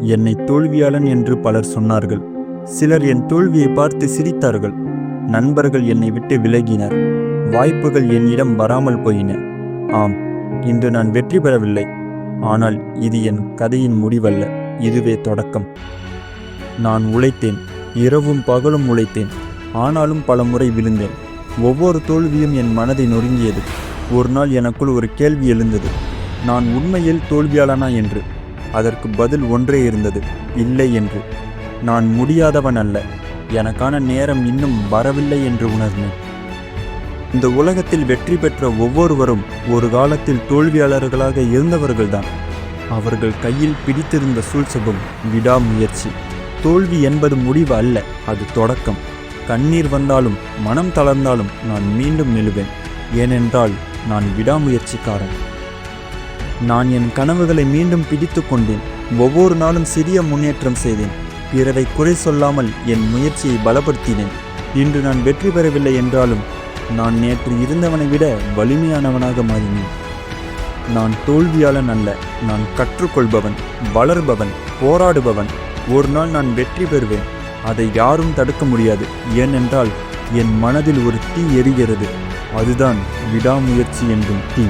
என்னை தோல்வியாளன் என்று பலர் சொன்னார்கள். சிலர் என் தோல்வியை பார்த்து சிரித்தார்கள். நண்பர்கள் என்னை விட்டு விலகினர். வாய்ப்புகள் என்னிடம் வராமல் போயின. ஆம் இன்று நான் வெற்றி பெறவில்லை. ஆனால் இது என் கதையின் முடிவல்ல. இதுவே தொடக்கம். நான் உழைத்தேன். இரவும் பகலும் உழைத்தேன். ஆனாலும் பல முறை விழுந்தேன். ஒவ்வொரு தோல்வியும் என் மனதை நொறுங்கியது. ஒரு நாள் எனக்குள் ஒரு கேள்வி எழுந்தது. நான் உண்மையில் தோல்வியாளனா என்று. அதற்கு பதில் ஒன்றே இருந்தது இல்லை என்று. நான் முடியாதவன் அல்ல. எனக்கான நேரம் இன்னும் வரவில்லை என்று உணர்ந்தேன். இந்த உலகத்தில் வெற்றி பெற்ற ஒவ்வொருவரும் ஒரு காலத்தில் தோல்வியாளர்களாக இருந்தவர்கள்தான். அவர்கள் கையில் பிடித்திருந்த சூழ்ச்சபம் விடாமுயற்சி. தோல்வி என்பது முடிவு அல்ல அது தொடக்கம். கண்ணீர் வந்தாலும் மனம் தளர்ந்தாலும் நான் மீண்டும் நிலுவேன் ஏனென்றால் நான் விடாமுயற்சிக்காரன். நான் என் கனவுகளை மீண்டும் பிடித்து கொண்டேன். ஒவ்வொரு நாளும் சிறிய முன்னேற்றம் செய்தேன். பிறரை குறை சொல்லாமல் என் முயற்சியை பலப்படுத்தினேன். இன்று நான் வெற்றி பெறவில்லை என்றாலும் நான் நேற்று இருந்தவனை விட வலிமையானவனாக மாறினேன். நான் தோல்வியாளன் அல்ல நான் கற்றுக்கொள்பவன் வளர்பவன் போராடுபவன். ஒரு நாள் நான் வெற்றி பெறுவேன். அதை யாரும் தடுக்க முடியாது. ஏனென்றால் என் மனதில் ஒரு தீ எரிகிறது. அதுதான் விடாமுயற்சி என்றும் தீ.